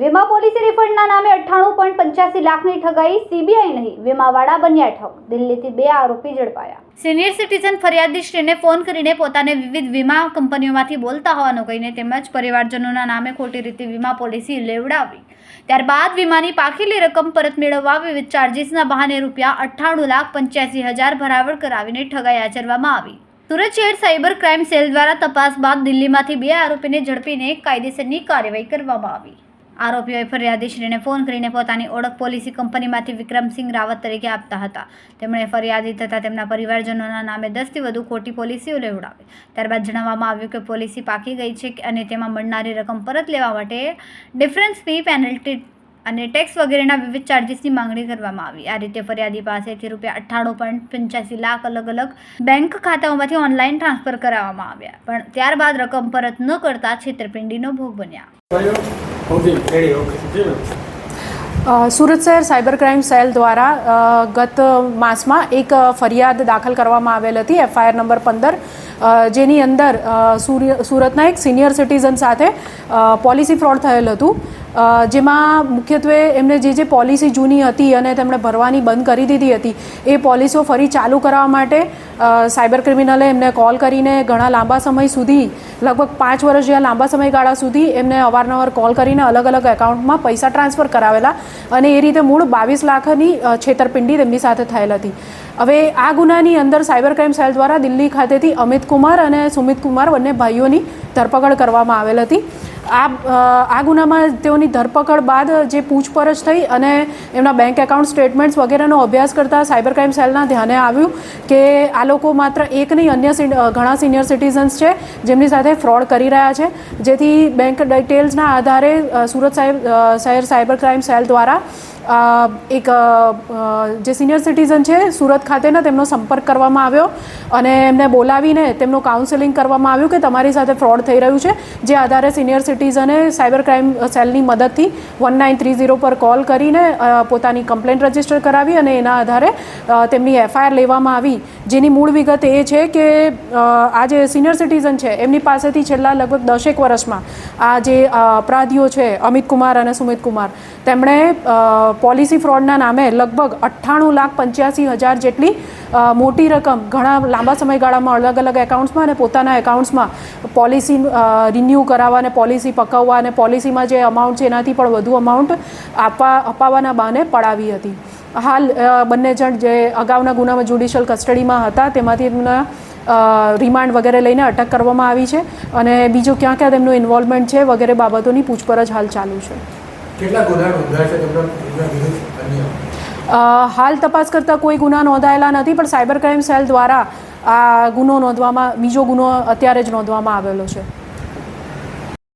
વીમા પોલિસી રિફંડના નામે અઠ્ઠાણું પોઈન્ટ પંચ્યાસી લાખની ઠગાઈ સીબીઆઈ નહીં, વીમાવાળા બન્યા ઠગ. દિલ્હીથી બે આરોપી ઝડપાયા. સિનિયર સિટીઝન ફરિયાદીશ્રીને ફોન કરીને પોતાને વિવિધ વીમા કંપનીઓમાંથી બોલતા હોવાનું કહીને તેમજ પરિવારજનોના નામે ખોટી રીતે વીમા પોલિસી લેવડાવી. ત્યારબાદ વીમાની પાકેલી રકમ પરત મેળવવા વિવિધ ચાર્જીસના બહાને રૂપિયા અઠ્ઠાણું લાખ પંચ્યાસી હજાર ભરાવડ કરાવીને ઠગાઈ આચરવામાં આવી. સુરત શહેર સાયબર ક્રાઇમ સેલ દ્વારા તપાસ બાદ દિલ્હીમાંથી બે આરોપીને ઝડપીને કાયદેસરની કાર્યવાહી કરવામાં આવી. આરોપીઓએ ફરિયાદીશ્રીને ફોન કરીને પોતાની ઓળખ પોલિસી કંપનીમાંથી વિક્રમસિંહ રાવત તરીકે આપતા હતા. તેમણે ફરિયાદી તથા તેમના પરિવારજનોના નામે દસથી વધુ ખોટી પોલિસીઓ લેવડાવી. ત્યારબાદ જણાવવામાં આવ્યું કે પોલિસી પાકી ગઈ છે અને તેમાં મળનારી રકમ પરત લેવા માટે ડિફરન્સ ફી પેનલ્ટી અને ટેક્સ વગેરેના વિવિધ ચાર્જિસની માંગણી કરવામાં આવી. આ રીતે ફરિયાદી પાસેથી રૂપિયા અઠ્ઠાણું પોઈન્ટ પંચ્યાસી લાખ અલગ અલગ બેંક ખાતાઓમાંથી ઓનલાઈન ટ્રાન્સફર કરાવવામાં આવ્યા. પણ ત્યારબાદ રકમ પરત ન કરતા છેતરપિંડીનો ભોગ બન્યા. સુરત શહેર સાયબર ક્રાઇમ સેલ દ્વારા ગત માસમાં એક ફરિયાદ દાખલ કરવામાં આવેલ હતી એફઆઈઆર નંબર પંદર જેની અંદર સુરતના એક સિનિયર સિટીઝન સાથે પોલિસી ફ્રોડ થયેલ હતું. જેમાં મુખ્યત્વે એમને જે જે પોલિસી જૂની હતી અને તેમણે ભરવાની બંધ કરી દીધી હતી, એ પોલિસીઓ ફરી ચાલુ કરાવવા માટે સાયબર ક્રિમિનલે એમને કોલ કરીને ઘણા લાંબા સમય સુધી, લગભગ પાંચ વર્ષ જેવા લાંબા સમયગાળા સુધી એમને અવારનવાર કોલ કરીને અલગ અલગ એકાઉન્ટમાં પૈસા ટ્રાન્સફર કરાવેલા અને એ રીતે મૂળ બાવીસ લાખની છેતરપિંડી તેમની સાથે થયેલ હતી. હવે આ ગુનાની અંદર સાયબર ક્રાઇમ સેલ દ્વારા દિલ્હી ખાતેથી અમિત કુમાર અને સુમિત કુમાર બંને ભાઈઓની ધરપકડ કરવામાં આવેલ હતી. આ આ ગુનામાં તેઓની ધરપકડ બાદ જે પૂછપરછ થઈ અને એમના બેંક એકાઉન્ટ સ્ટેટમેન્ટ્સ વગેરેનો અભ્યાસ કરતા સાયબર ક્રાઇમ સેલના ધ્યાને આવ્યું કે આ લોકો માત્ર એક નહીં, અન્ય ઘણા સિનિયર સિટીઝન્સ છે, જેમની સાથે ફ્રોડ કરી રહ્યા છે. જેથી બેંક ડિટેલ્સના આધારે સુરત સાહેબ શહેર સાયબર ક્રાઇમ સેલ દ્વારા એક જે સિનિયર સિટીઝન છે, સુરત ખાતેના તેમનો સંપર્ક કરવામાં આવ્યો અને એમને બોલાવીને તેમનું કાઉન્સેલિંગ કરવામાં આવ્યું કે તમારી સાથે ફ્રોડ થઈ રહ્યું છે, જે આધારે સિનિયર સિટીઝને સાયબર ક્રાઇમ સેલની મદદથી વન નાઇન થ્રી ઝીરો પર કોલ કરીને પોતાની કમ્પ્લેન્ટ રજિસ્ટર કરાવી અને એના આધારે તેમની એફઆઈઆર લેવામાં આવી. જેની મૂળ વિગત એ છે કે આ જે સિનિયર સિટીઝન છે, એમની પાસેથી છેલ્લા લગભગ દસેક વર્ષમાં આ જે અપરાધીઓ છે, અમિત કુમાર અને સુમિત કુમાર, તેમણે પોલિસી ફ્રોડના નામે લગભગ અઠ્ઠાણું લાખ પંચ્યાસી હજાર જેટલી મોટી રકમ ઘણા લાંબા સમયગાળામાં અલગ અલગ એકાઉન્ટ્સમાં અને પોતાના એકાઉન્ટ્સમાં પોલિસી રિન્યૂ કરાવવા અને પોલિસી પકવવા અને પોલિસીમાં જે અમાઉન્ટ છે, એનાથી પણ વધુ અમાઉન્ટ આપવા અપાવવાના બહાને પડાવી હતી. હાલ બંને જણ જે અગાઉના ગુનામાં જ્યુડિશિયલ કસ્ટડીમાં હતા તેમાંથી એમના રિમાન્ડ વગેરે લઈને અટક કરવામાં આવી છે અને બીજું ક્યાં ક્યાં તેમનું ઇન્વોલ્વમેન્ટ છે વગેરે બાબતોની પૂછપરછ હાલ ચાલુ છે. કેટલા ગુના નોંધાયા હાલ તપાસ કરતાં કોઈ ગુના નોંધાયેલા નથી પણ સાયબર ક્રાઇમ સેલ દ્વારા આ ગુનો નોંધવામાં બીજો ગુનો અત્યારે જ નોંધવામાં આવેલો છે.